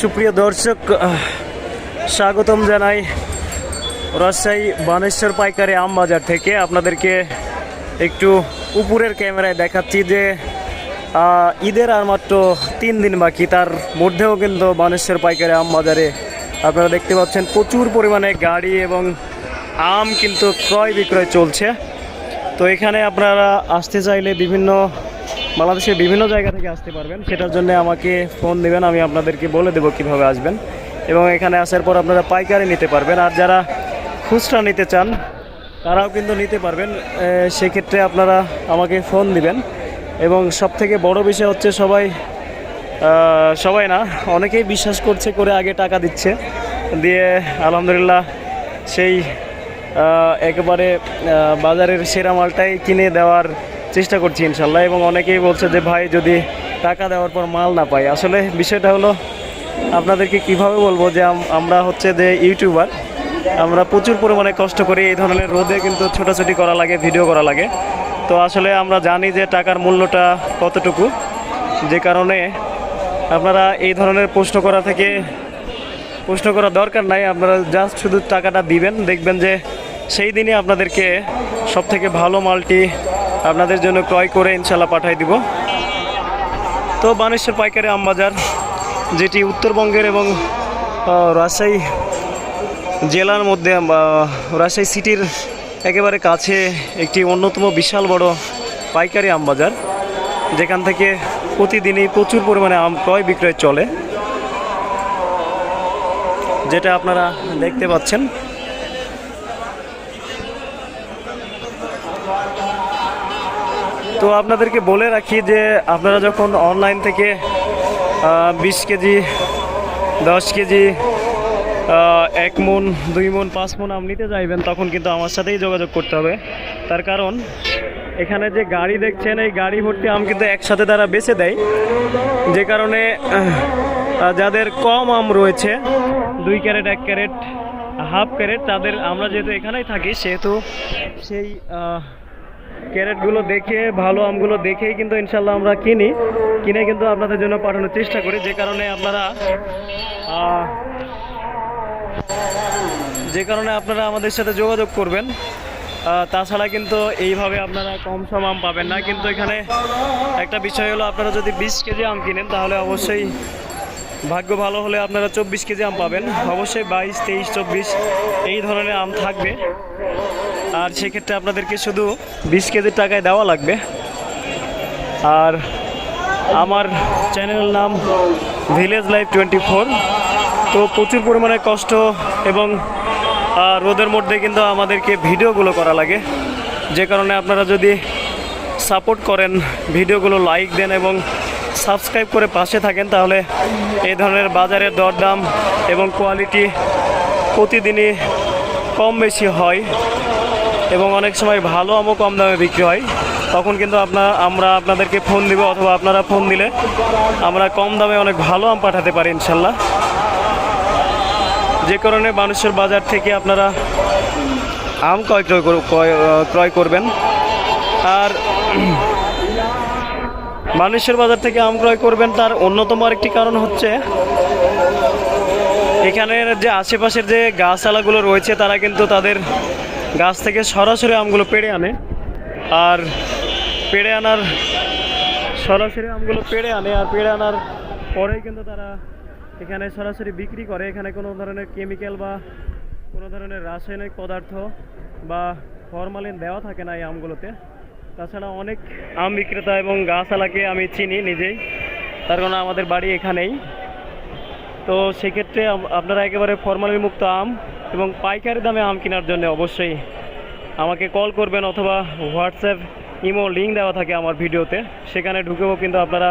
সুপ্রিয় দর্শক স্বাগতম জানাই রাজশাহী বানেশ্বর পাইকারি আম বাজার থেকে। আপনাদেরকে একটু উপরের ক্যামেরায় দেখাচ্ছি যে ঈদের আর মাত্র তিন দিন বাকি, তার মধ্যেও কিন্তু বানেশ্বর পাইকারি আম বাজারে আপনারা দেখতে পাচ্ছেন প্রচুর পরিমাণে গাড়ি এবং আম কিন্তু ক্রয় বিক্রয় চলছে। তো এখানে আপনারা আসতে চাইলে বিভিন্ন বাংলাদেশের বিভিন্ন জায়গা থেকে আসতে পারবেন। সেটার জন্য আমাকে ফোন দেবেন, আমি আপনাদেরকে বলে দেবো কীভাবে আসবেন। এবং এখানে আসার পর আপনারা পাইকারি নিতে পারবেন। আর যারা খুচরা নিতে চান, তারাও কিন্তু নিতে পারবেন। সেক্ষেত্রে আপনারা আমাকে ফোন দিবেন। এবং সব থেকে বড় বিষয় হচ্ছে সবাই সবাই না, অনেকেই বিশ্বাস করছে করে আগে টাকা দিচ্ছে। দিয়ে আলহামদুলিল্লাহ সেই একেবারে বাজারের সেরা মালটাই কিনে দেওয়ার চেষ্টা করছি ইনশাল্লাহ, এবং অনেকেই বলছে যে ভাই যদি টাকা দেওয়ার পর মাল না পাই। আসলে বিষয়টা হলো আপনাদেরকে কীভাবে বলব যে আম- আমরা হচ্ছে যে ইউটিউবার, আমরা প্রচুর পরিমাণে কষ্ট করি এই ধরনের রোদে কিন্তু ছোটাছুটি করা লাগে, ভিডিও করা লাগে। তো আসলে আমরা জানি যে টাকার মূল্যটা কতটুকু, যে কারণে আপনারা এই ধরনের প্রশ্ন করা থেকে, প্রশ্ন করা দরকার নাই। আপনারা জাস্ট শুধু টাকাটা দিবেন, দেখবেন যে সেই দিনে আপনাদেরকে সব থেকে ভালো মালটি আপনাদের জন্য ক্রয় করে ইনশাল্লাহ পাঠাই দিব। তো বানেশ্বর পাইকারি আমবাজার, যেটি উত্তরবঙ্গের এবং রাজশাহী জেলার মধ্যে রাজশাহী সিটির একেবারে কাছে একটি অন্যতম বিশাল বড় পাইকারি আম বাজার যেখান থেকে প্রতিদিনই প্রচুর পরিমাণে আম ক্রয় বিক্রয় চলে, যেটা আপনারা দেখতে পাচ্ছেন। তো আপনাদেরকে বলে রাখি যে আপনারা যখন অনলাইন থেকে বিশ কেজি, দশ কেজি এক মন, দুই মন, পাঁচ মন আম নিতে চাইবেন, তখন কিন্তু আমার সাথেই যোগাযোগ করতে হবে। তার কারণ, এখানে যে গাড়ি দেখছেন, এই গাড়ি ভর্তি আম কিন্তু একসাথে তারা বেছে দেয়। যে কারণে যাদের কম আম রয়েছে, দুই ক্যারেট, এক ক্যারেট, হাফ ক্যারেট, তাদের আমরা যেহেতু এখানেই থাকি, সেহেতু সেই ক্যারেটগুলো দেখে, ভালো আমগুলো দেখেই কিন্তু ইনশাল্লাহ আমরা কিনি। কিনে কিন্তু আপনাদের জন্য পাঠানোর চেষ্টা করি, যে কারণে আপনারা যে কারণে আপনারা আমাদের সাথে যোগাযোগ করবেন। তাছাড়া কিন্তু এইভাবে আপনারা কম সম আম পাবেন না। কিন্তু এখানে একটা বিষয় হলো, আপনারা যদি বিশ কেজি আম কিনেন, তাহলে অবশ্যই ভাগ্য ভালো হলে আপনারা চব্বিশ কেজি আম পাবেন। অবশ্যই বাইশ, তেইশ, চব্বিশ, এই ধরনের আম থাকবে। আর সেক্ষেত্রে আপনাদেরকে শুধু বিশ কেজির টাকায় দেওয়া লাগবে। আর আমার চ্যানেলের নাম ভিলেজ লাইফ টোয়েন্টি ফোর তো প্রচুর পরিমাণে কষ্ট এবং রোদের মধ্যে কিন্তু আমাদেরকে ভিডিওগুলো করা লাগে। যে কারণে আপনারা যদি সাপোর্ট করেন, ভিডিওগুলো লাইক দেন এবং সাবস্ক্রাইব করে পাশে থাকেন, তাহলে এই ধরনের বাজারের দরদাম এবং কোয়ালিটি প্রতিদিনই কম বেশি হয়। এবং অনেক সময় ভালো আমও কম দামে বিক্রি হয়। তখন কিন্তু আপনার আমরা আপনাদেরকে ফোন দিব অথবা আপনারা ফোন দিলে। আমরা কম দামে অনেক ভালো আম পাঠাতে পারি ইনশাল্লাহ। যে কারণে মানুষের বাজার থেকে আপনারা আম ক্রয় ক্রয় কর- ক্রয়- ক্রয় করবেন। আর মানুষের বাজার থেকে আম ক্রয় করবেন তার অন্যতম আরেকটি কারণ হচ্ছে, এখানের যে আশেপাশের যে গাছালাগুলো রয়েছে তারা কিন্তু তাদের গাছ থেকে সরাসরি আমগুলো পেড়ে আনে। আর পেড়ে আনার সরাসরি আমগুলো পেড়ে আনে, আর পেড়ে আনার পরেই কিন্তু তারা এখানে সরাসরি বিক্রি করে। এখানে কোনো ধরনের কেমিক্যাল বা কোনো ধরনের রাসায়নিক পদার্থ বা ফরমালিন দেওয়া থাকে না এই আমগুলোতে। তাছাড়া অনেক আম বিক্রেতা এবং গাছালাকে আমি চিনি নিজেই। তার কারণে আমাদের বাড়ি এখানেই। তো সেক্ষেত্রে আপনারা একেবারে ফরমালি মুক্ত আম এবং পাইকারি দামে আম কেনার জন্য অবশ্যই আমাকে কল করবেন অথবা হোয়াটসঅ্যাপ, ইমো লিঙ্ক দেওয়া থাকে আমার ভিডিওতে। সেখানে ঢুকেও কিন্তু আপনারা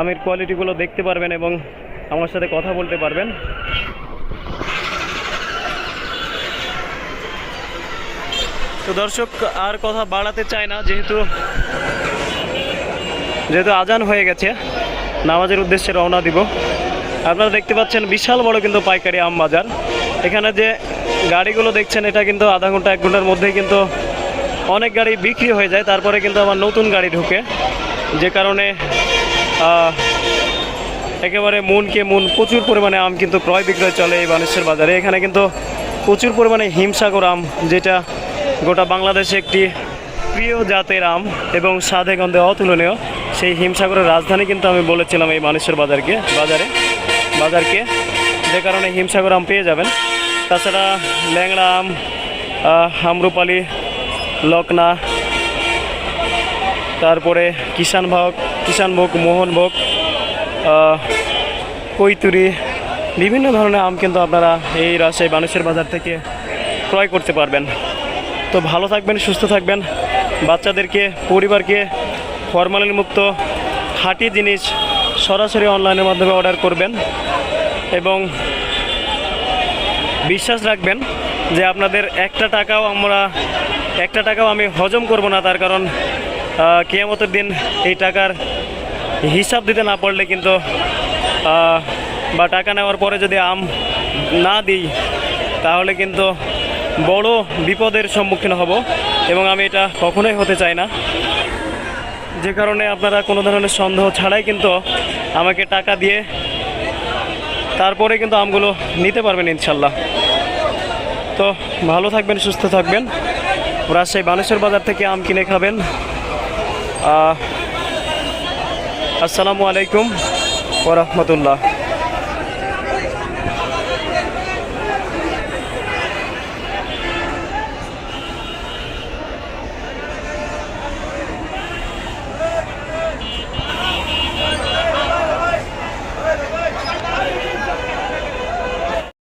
আমের কোয়ালিটিগুলো দেখতে পারবেন এবং আমার সাথে কথা বলতে পারবেন। তো দর্শক, আর কথা বাড়াতে চায় না, যেহেতু যেহেতু আজান হয়ে গেছে, নামাজের উদ্দেশ্যে রওনা দিব। আপনারা দেখতে পাচ্ছেন বিশাল বড় কিন্তু পাইকারি আম বাজার। এখানে যে গাড়িগুলো দেখছেন, এটা কিন্তু আধা ঘণ্টা, এক ঘণ্টার মধ্যেই কিন্তু অনেক গাড়ি বিক্রি হয়ে যায়। তারপরে কিন্তু আমার নতুন গাড়ি ঢুকে। যে কারণে একেবারে মনকে মন, প্রচুর পরিমাণে আম কিন্তু ক্রয় বিক্রয় চলে এই বানেশ্বর বাজারে। এখানে কিন্তু প্রচুর পরিমাণে হিমসাগর আম, যেটা গোটা বাংলাদেশে একটি প্রিয় জাতের আম এবং স্বাদে গন্ধে অতুলনীয়। সেই হিমসাগরের রাজধানী কিন্তু আমি বলেছিলাম এই মানেশ্বর বাজারকে, বাজারে, বাজারকে। যে কারণে হিমসাগর আম পেয়ে যাবেন। তাছাড়া ল্যাংড়া আম আম্রপালি লকনা, তারপরে কিষান ভোগ কিষানভোগ মোহনভোগ কৈতুরি, বিভিন্ন ধরনের আম কিন্তু আপনারা এই রাজশাহী মানুষের বাজার থেকে ক্রয় করতে পারবেন। তো ভালো থাকবেন, সুস্থ থাকবেন। বাচ্চাদেরকে, পরিবারকে ফরমালিন মুক্ত খাঁটি জিনিস সরাসরি অনলাইনের মাধ্যমে অর্ডার করবেন এবং বিশ্বাস রাখবেন যে আপনাদের একটা টাকাও আমরা একটা টাকাও আমি হজম করব না, তার কারণ কেয়ামতের দিন এই টাকার হিসাব দিতে না পারলে কিন্তু বা টাকা নেওয়ার পরে যদি আম না দিই, তাহলে কিন্তু বড় বিপদের সম্মুখীন হব এবং আমি এটা কখনোই হতে চাই না। যে কারণে আপনারা কোনো ধরনের সন্দেহ ছাড়াই কিন্তু আমাকে টাকা দিয়ে তারপরে কিন্তু আমগুলো নিতে পারবেন ইনশাল্লাহ। তো ভালো থাকবেন, সুস্থ থাকবেন। রাজশাহী বানেশ্বর বাজার থেকে আম কিনে খাবেন। আসসালামু আলাইকুম ওরহমতুল্লাহ